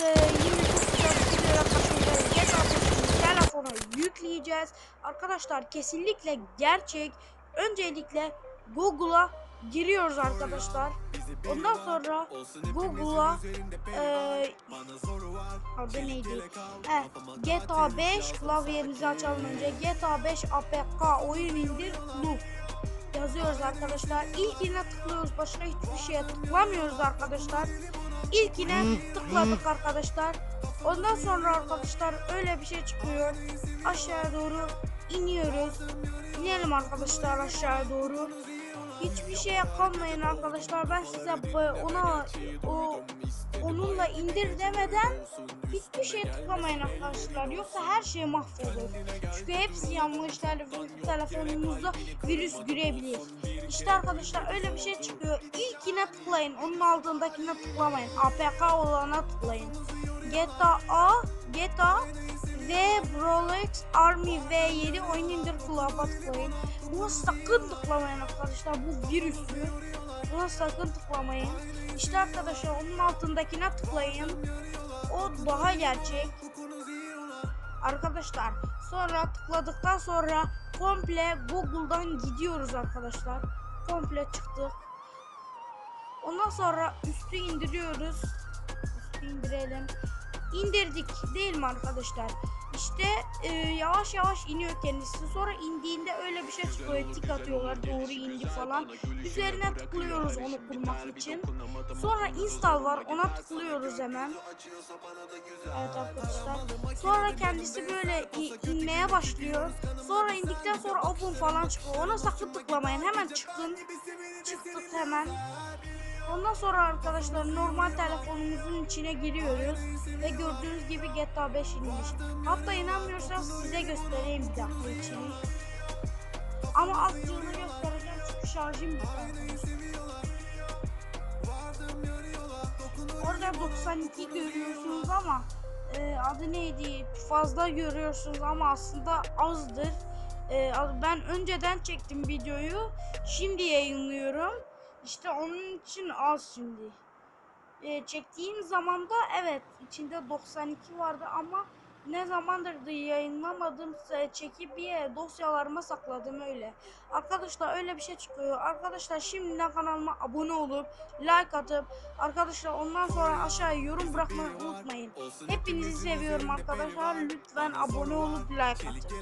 e, yine çok güzel videolara karşınızdayız. GTA 5'in telefona yükleyeceğiz. Arkadaşlar kesinlikle gerçek. Öncelikle Google'a giriyoruz arkadaşlar. Ondan sonra Google'a e, adı neydi? He, GTA 5 klavyemizi açalım önce. GTA 5 APK oyun indir loop yazıyoruz arkadaşlar. İlkine tıklıyoruz. Başka hiçbir şeye tıklamıyoruz arkadaşlar. İlkine tıkladık arkadaşlar. Ondan sonra arkadaşlar öyle bir şey çıkıyor. Aşağıya doğru iniyoruz. İnelim arkadaşlar aşağıya doğru. Hiçbir şeye kalmayın arkadaşlar. Ben size ona o onunla indir demeden hiçbir şeye tıklamayın arkadaşlar. Yoksa her şey mahvolur. Çünkü hepsi yanlış telefon, telefonunuzda virüs girebilir. İşte arkadaşlar öyle bir şey çıkıyor. İlkine tıklayın. Onun altındakine tıklamayın. APK olana tıklayın. GTA A, GTA ve Rolex Army V7 oyun indir kulağıma tıklayın. Buna sakın tıklamayın arkadaşlar. Bu virüslü. Buna sakın tıklamayın. İşte arkadaşlar onun altındakine tıklayın. O daha gerçek. Arkadaşlar sonra tıkladıktan sonra komple Google'dan gidiyoruz arkadaşlar. Komple çıktık. Ondan sonra üstü indiriyoruz. Üstü indirelim. İndirdik değil mi arkadaşlar? İşte e, yavaş yavaş iniyor kendisi. Sonra indiğinde öyle bir şey çıkıyor. Tik atıyorlar doğru indi falan. Üzerine tıklıyoruz onu kurmak için. Sonra install var ona tıklıyoruz hemen. Evet arkadaşlar. Sonra kendisi böyle inmeye başlıyor. Sonra indikten sonra open falan çıkıyor. Ona sakın tıklamayın. Hemen çıkın. Çıktık hemen. Ondan sonra arkadaşlar normal telefonumuzun içine giriyoruz ve gördüğünüz gibi GTA 5 inmiş. Hatta inanmıyorsanız size göstereyim bir dakika içini. Ama azıcığını göstereceğim çünkü şarjım bitti. Orada 92 görüyorsunuz ama e, adı neydi? Fazla görüyorsunuz ama aslında azdır. E, ben önceden çektim videoyu. Şimdi yayınlıyorum. İşte onun için az şimdi. E, çektiğim zaman da evet içinde 92 vardı ama ne zamandır da yayınlamadım e, çekip bir dosyalarıma sakladım öyle. Arkadaşlar öyle bir şey çıkıyor. Arkadaşlar şimdiden kanalıma abone olup like atıp arkadaşlar ondan sonra aşağıya yorum bırakmayı unutmayın. Hepinizi seviyorum arkadaşlar. Lütfen abone olup like atın.